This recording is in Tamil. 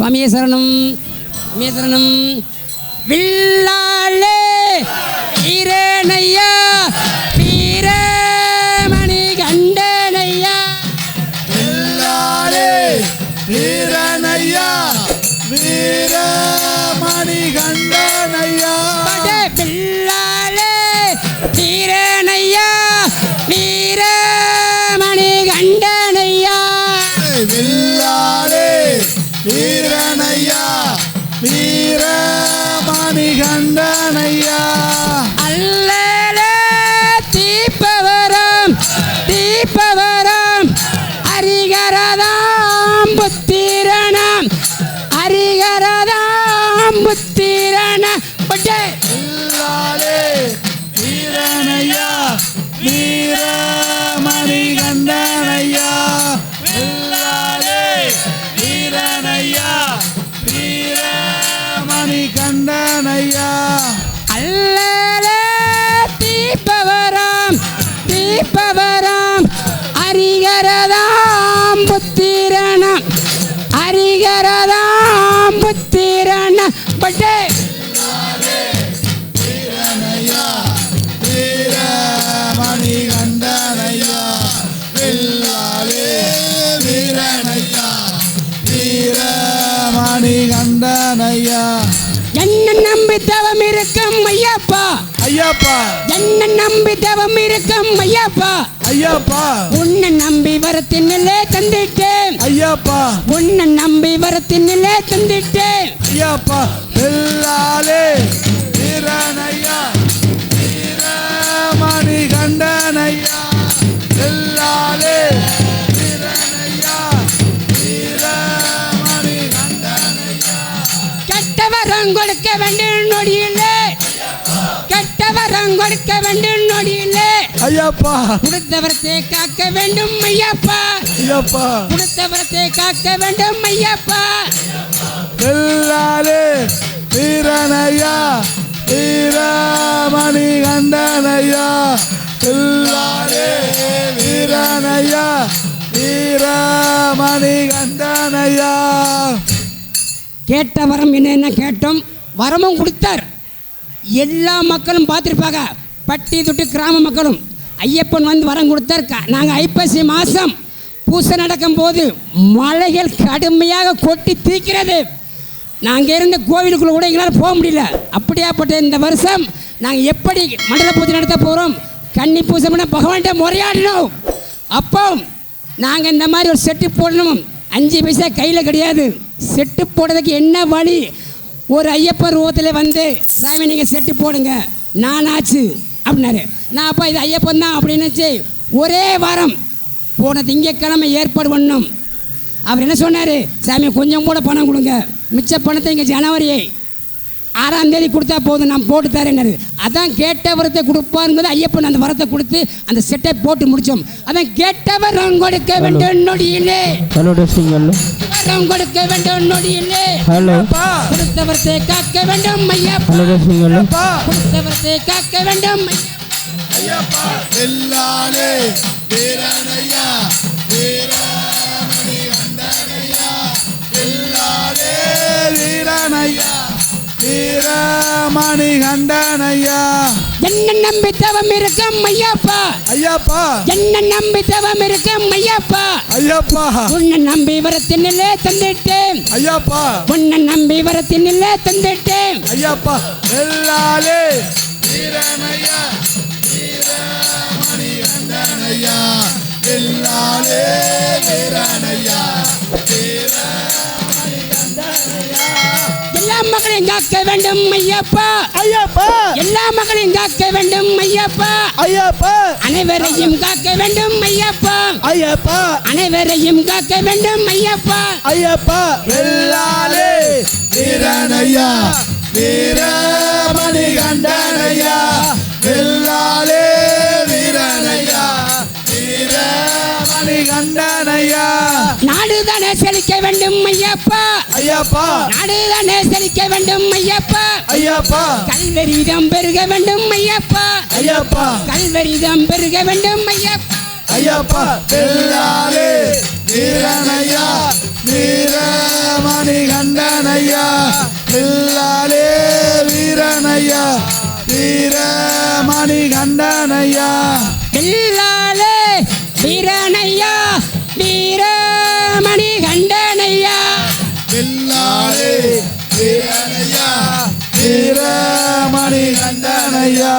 சுவாமியே சரணம். சுவாமியே சரணம். வில்லாலே இரேனையா கண்டனையா அல்லலே தீபவரம் தீபவரம் அரிகரதாம் புத்திரணம் அரிகரதாம் புத்திரண பட்டே. வீரனையா என்ன நம்பி தவம் இருக்கும் ஐயப்பா. ஐயப்பா. என்ன நம்பி தவம் இருக்கும் ஐயப்பா. ஐயப்பா. உன்னை நம்பி வரத்தினிலே தந்திட்டேன். ஐயப்பா. உன்னை நம்பி வரத்தினிலே தந்திட்டேன். ஐயப்பா. வெள்ளாலே வீரனையா. கொடுக்க வேண்டும் நொடியிலே. கெட்ட வரம் கொடுக்க வேண்டும் நொடியிலே. ஐயப்பா. கொடுத்த வரத்தை காக்க வேண்டும் ஐயப்பா. ஐயப்பா. கொடுத்த வரத்தை காக்க வேண்டும் ஐயப்பா. வெள்ளாலே வீரனையா வீரமணி கண்டனையா வெள்ளாலே வீரனையா வீரமணி கண்டனையா கேட்ட வரம் என்னென்ன கேட்டோம்? வரமும் கொடுத்தார். எல்லா மக்களும் பார்த்துருப்பாங்க. பட்டி தொட்டி கிராம மக்களும். ஐயப்பன் வந்து வரம் கொடுத்தார். நாங்கள் ஐப்பசி மாதம் பூசை நடக்கும் போது மழைகள் கடுமையாக கொட்டி தீக்கிறது. நாங்கள் இருந்த கோவிலுக்குள்ள கூட எங்களால் போக முடியல. அப்படியாப்பட்ட இந்த வருஷம் நாங்கள் எப்படி மண்டல பூஜை நடத்த போகிறோம் கன்னி பூஜை பண்ண பகவான்கிட்ட முறையாடினோம். அப்போ நாங்கள் இந்த மாதிரி ஒரு செட்டு போடணும். அஞ்சு பைசா கையில் கிடையாது. செட்டு போடுறதுக்கு என்ன வழி? ஒரு ஐயப்பர் ரூபத்தில் வந்து சாமி நீங்கள் செட்டு போடுங்க. நான் ஆச்சு அப்படின்னாரு. நான் அப்போ இது ஐயப்பன் தான். அப்படின்னு ஒரே வாரம் போன திங்கட்கிழமை ஏற்பாடு பண்ணோம். அவர் என்ன சொன்னார்? சாமி கொஞ்சம் கூட பணம் கொடுங்க. மிச்ச பணத்தை இங்கே ஜனவரியை ஆறாம் தேதி கொடுத்தா போதும் நான் போட்டு தரேன்னாரு. அதான் கேட்ட வரத்தை கொடுப்பாருங்கிறது ஐயப்பன் அந்த வரத்தை கொடுத்து அந்த செட்டை போட்டு முடித்தோம் அதான் கேட்ட வரம் கொடுக்க வேண்டும் நொடியிலே. வரம் கொடுக்க வேண்டும் நொடியிலே. ஹலோ. கொடுத்த வரத்தை காக்க வேண்டும் ஐயப்பா. ஹலோ டெஸ்டிங் ஹலோ கொடுத்த வரத்தை காக்க வேண்டும் ஐயப்பா வீரமணி கண்டனையா. என்ன நம்பி தவம் இருக்கும் ஐயப்பா. ஐயப்பா. என்ன நம்பி தவம் இருக்கும் ஐயப்பா. ஐயப்பா. உன்னை நம்பி வரத்தினிலே தந்துட்டேன். ஐயப்பா. உன்னை நம்பி வரத்தினிலே தந்துட்டேன். ஐயப்பா. வெள்ளாலே வீரனையா வீரமணி கண்டனையா. வெள்ளாலே வீரனையா மக்களையும் காக்க வேண்டும் ஐயப்பா. ஐயப்பா. எல்லா மக்களையும் காக்க வேண்டும் ஐயப்பா. ஐயப்பா. அனைவரையும் காக்க வேண்டும் ஐயப்பா. ஐயப்பா. அனைவரையும் காக்க வேண்டும் ஐயப்பா. ஐயப்பா. வெள்ளாலே வீரனையா வீரமணி கண்டனையா ஐயப்பா. நாடுக நேசரிக்க வேண்டும் ஐயப்பா. ஐயப்பா. கல்வரிதம் பெருக வேண்டும் ஐயப்பா. ஐயப்பா. கல்வரிதம் பெருக வேண்டும் ஐயப்பா ஐயப்பா. வெள்ளாலே வீரனையா வீரமணி கண்டனையா வெள்ளாலே வீரனையா வீரமணி கண்டனையா வெள்ளாலே வீரனையா வீர வெள்ளாளே வீரனையா வீரமணி கண்டனையா